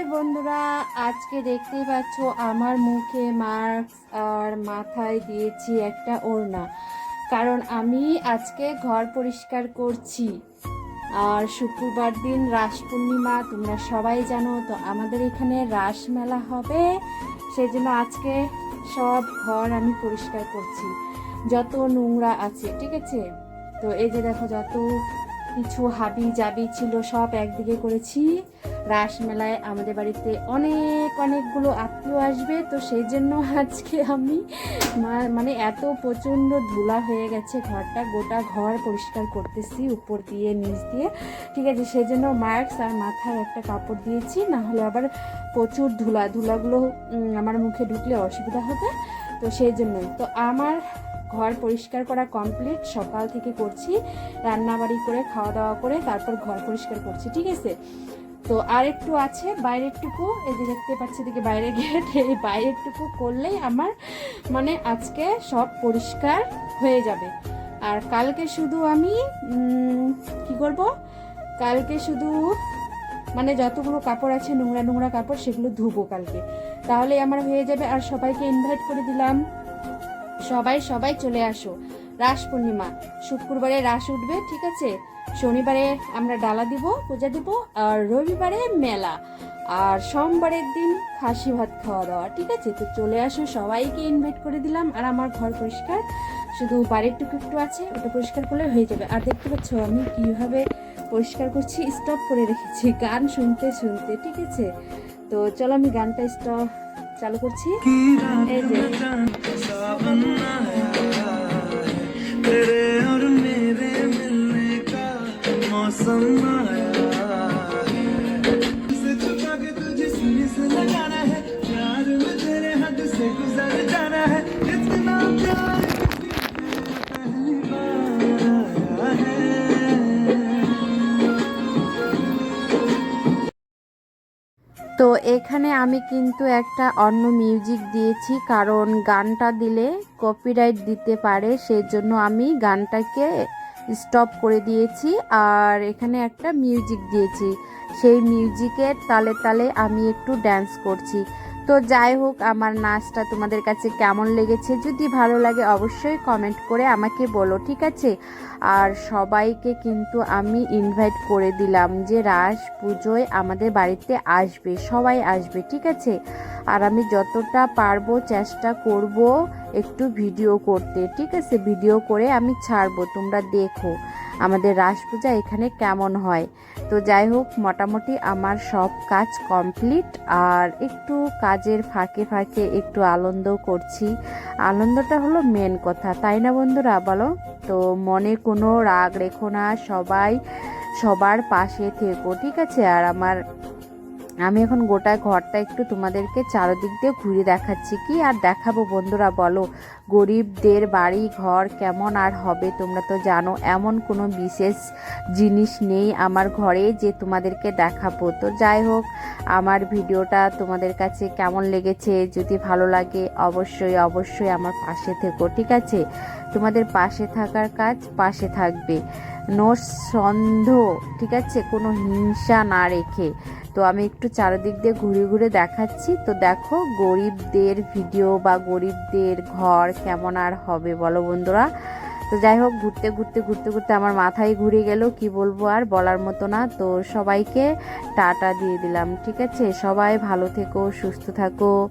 High বন্ধুরা, আজকে দেখতেই পাচ্ছ আমার মুখে মাস্ক আর মাথায় দিয়েছি একটা ওড়না। কারণ আমি আজকে ঘর পরিষ্কার করছি। আর শুক্রবার দিন রাস পূর্ণিমা, তোমরা সবাই জানো, তো আমাদের এখানে রাস মেলা হবে। সেই জন্য আজকে সব ঘর আমি পরিষ্কার করছি। যত নোংরা আছে, ঠিক আছে? তো এই যে দেখো, যত কিছু হাবি জাবি ছিল, সব একদিকে করেছি। রাস মেলায় আমাদের বাড়িতে অনেক, অনেকগুলো আত্মীয় আসবে, তো সেই জন্য আজকে আমি মানে এত প্রচণ্ড ধুলা হয়ে গেছে, ঘরটা গোটা ঘর পরিষ্কার করতেছি, উপর দিয়ে, নিচ দিয়ে। ঠিক আছে, সেই জন্য মাস্ক আর মাথায় একটা কাপড় দিয়েছি, না হলে আবার প্রচুর ধুলা, ধুলাগুলো আমার মুখে ঢুকলে অসুবিধা হবে, তো সেই জন্যই। তো আমার ঘর পরিষ্কার করা কমপ্লিট সকাল থেকে করছি, রান্নাবাড়ি করে খাওয়া দাওয়া করে, তারপর ঘর পরিষ্কার করছি, ঠিক আছে? তো আর একটু আছে, বাইরেরটুকু, এই যে দেখতে পাচ্ছি দিকে বাইরে গেট এই বাইরেরটুকু করলেই আমার মানে আজকে সব পরিষ্কার হয়ে যাবে। আর কালকে শুধু আমি কি করব? কালকে শুধু মানে যতগুলো কাপড় আছে, নোংরা নোংরা কাপড়, সেগুলো ধুবো কালকে। তাহলে আমার হয়ে যাবে, আর সবাইকে ইনভাইট করে দিলাম। সবাই সবাই চলে আসো। রাস পূর্ণিমা। শুক্রবারে রাস উঠবে, ঠিক আছে? শনিবারে আমরা ডালা দিব, পূজা দিব, আর রবিবারে মেলা। আর সোমবারের দিন খাসি ভাত খাওয়া দাওয়া, ঠিক আছে? তো চলে আসো, সবাইকে ইনভাইট করে দিলাম, আর আমার ঘর পরিষ্কার। শুধু বাড়ির টুকু একটু আছে, ওটা পরিষ্কার করলে হয়ে যাবে। আর দেখতে পাচ্ছ, আমি কীভাবে পরিষ্কার করছি স্টপ করে রেখেছি। গান শুনতে শুনতে, ঠিক আছে? তো চলো আমি গানটা স্টপ চালু করছি এই যে तेरे और मेरे मिलने का मौसम आया है से छुपा के तुझे सीने से এখানে আমি কিন্তু একটা অন্য মিউজিক দিয়েছি, কারণ গানটা দিলে কপিরাইট দিতে পারে সেই জন্য আমি গানটাকে স্টপ করে দিয়েছি। আর এখানে একটা মিউজিক দিয়েছি, সেই মিউজিকের তালে তালে আমি একটু ড্যান্স করছি। তো যাই হোক, আমার নাচটা তোমাদের কাছে কেমন লেগেছে? যদি ভালো লাগে অবশ্যই কমেন্ট করে আমাকে বলো, ঠিক আছে? আর সবাইকে কিন্তু আমি ইনভাইট করে দিলাম যে রাস পুজোয় আমাদের বাড়িতে আসবে, সবাই আসবে, ঠিক আছে? আর আমি যতটা পারব চেষ্টা করব একটু ভিডিও করতে, ঠিক আছে? ভিডিও করে আমি ছাড়বো, তোমরা দেখো। আমাদের রাস পূজা এখানে কেমন হয়? তো যাই হোক মোটামুটি আমার সব কাজ কমপ্লিট আর একটু কাজের ফাঁকে ফাঁকে একটু আনন্দ করছি। আনন্দটা হলো মেন কথা, তাই না বন্ধুরা বলো? তো মনে কোনো রাগ রেখো না, সবাই সবার পাশে থেকো, ঠিক আছে? আর আমার আমি এখন গোটা ঘরটা একটু তোমাদেরকে চারদিক দিয়ে ঘুরে দেখাচ্ছি কি আর দেখাবো বন্ধুরা, বলো? গরিবদের বাড়ি, ঘর কেমন আর হবে তোমরা তো জানো, এমন কোনো বিশেষ জিনিস নেই আমার ঘরে যে তোমাদেরকে দেখাবো। তো যাই হোক, আমার ভিডিওটা তোমাদের কাছে কেমন লেগেছে, যদি ভালো লাগে অবশ্যই অবশ্যই আমার পাশে থেকো, ঠিক আছে? তোমাদের পাশে থাকার কাজ পাশে থাকবে। নো সন্দেহ ঠিক আছে? কোনো হিংসা না রেখে। তো আমি একটু চারিদিক দিয়ে ঘুরে ঘুরে দেখাচ্ছি। তো দেখো, গরিবদের ভিডিও বা গরিবদের ঘর কেমন আর হবে বলো বন্ধুরা। তো যাই হোক, ঘুরতে ঘুরতে ঘুরতে ঘুরতে আমার মাথায় ঘুরে গেল, কি বলব আর বলার মতো না। তো সবাইকে টাটা দিয়ে দিলাম, ঠিক আছে? সবাই ভালো থেকো, সুস্থ থাকো।